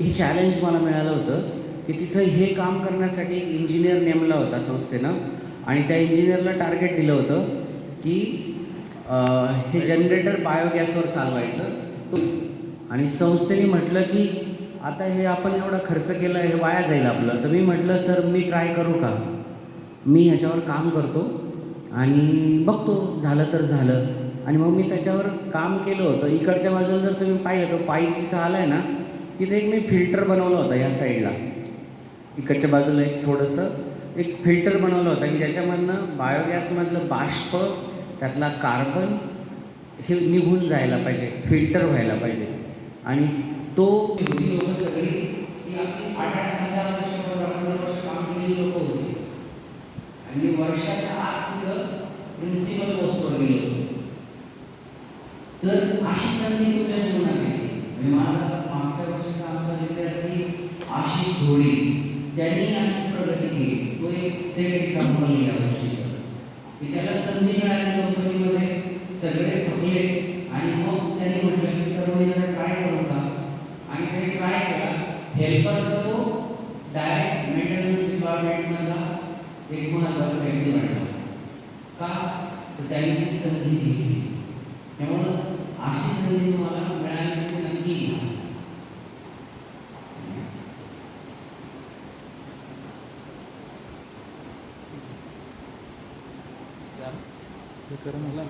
हे चॅलेंज मला मिळालं होतं की तिथं हे काम करण्यासाठी एक इंजिनियर नेमला होता संस्थेनं. आणि त्या इंजिनियरला टार्गेट दिलं होतं की हे जनरेटर बायोगॅसवर चालवायचं. तो आणि संस्थेने म्हटलं की आता हे आपण एवढा खर्च केला हे वाया जाईल आपलं. तर मी म्हटलं सर मी ट्राय करू का? मी ह्याच्यावर काम करतो आणि बघतो झालं तर झालं. आणि मग मी त्याच्यावर काम केलं होतं. इकडच्या बाजूला जर तुम्ही पाहिलं तर पाईप जिथं आला आहे ना तिथे एक मी फिल्टर बनवलं होतं ह्या साईडला. इकडच्या बाजूला एक थोडंसं एक फिल्टर बनवलं होतं. की ज्याच्यामधनं बायोगॅसमधलं बाष्प त्यातला कार्बन हे निघून जायला पाहिजे फिल्टर व्हायला पाहिजे. आणि तो ही लोकं सगळी ती आपली आठ आठ हजार दहा वर्ष पंधरा वर्ष काम केलेली लोक होती. आणि मी वर्षाच्या आत तिथं प्रिन्सिपल पोस्टवर गेलो होतो. तर अशी संधी आशिष घोडे त्यांनी अशीच प्रगती केली. तो एक सेट एक्झाम्पल या गोष्टीचं. की त्याला संधी मिळाली कंपनीमध्ये सगळे थकले आणि मग त्यांनी म्हटलं की सर्व जरा ट्राय करू का? आणि त्याने ट्राय केला. हेल्परचा तो डायरेक्ट मेंटेनन्स डिपार्टमेंटमधला एक महत्त्वाचा व्यक्ती वाटला का? तर त्यांनी ती संधी घेतली. त्यामुळं अशी संधी तुम्हाला मिळाली. हे कर मला